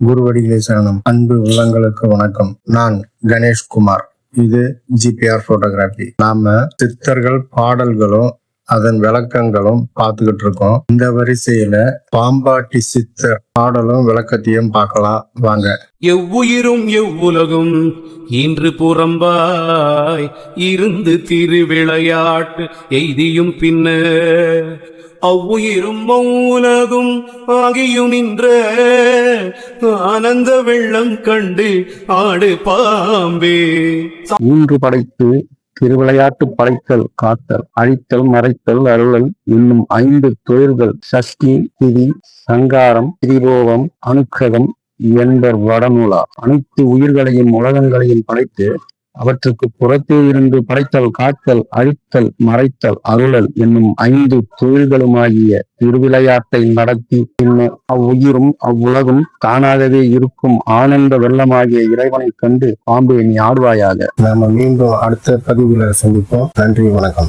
குருவடிகளை சரணம். அன்பு உள்ளங்களுக்கு வணக்கம். நான் கணேஷ்குமார் இது ஜிபிஆர் போட்டோகிராஃபி நாம சித்தர்கள் பாடல்களும் அதன் விளக்கங்களும் பார்த்துக்கிட்டு இருக்கோம். இந்த வரிசையில பாம்பாட்டி சித்தர் பாடலும் விளக்கத்தையும் பார்க்கலாம். வாங்க. எவ்வுயிரும் எவ்வுலகும் இன்று புறம்பாய் இருந்து திருவிளையாட்டு எய்தியும் பின்னர் அவ்வுயிரும் அவ்வுலகும் ஆகியும் நின்ற. ஆனந்த வெள்ளம் கண்டு ஆடு பாம்பே. மூன்று படைத்து திருவிளையாட்டு படைத்தல் காத்தல் அழித்தல் மறைத்தல் அருளல் என்னும் ஐந்து தொழில்கள் சஷ்டி திதி சங்காரம் திரிபோகம் அனுக்கிரகம் என்பர் வடநூலா. அனைத்து உயிர்களையும் உலகங்களையும் படைத்து அவற்றுக்கு புறத்தே இருந்து படைத்தல் காத்தல் அழித்தல் மறைத்தல் அருளல் என்னும் ஐந்து தொழில்களுமாகிய திருவிளையாட்டை நடத்தி பின்னர் அவ்வுயிரும் அவ்வுலகும் தானாகவே இருக்கும் ஆனந்த வெள்ளமாகிய இறைவனைக் கண்டு பாம்பு நீ ஆடுவாயாக. நாம மீண்டும் அடுத்த பதிவுல சந்திப்போம். நன்றி வணக்கம்.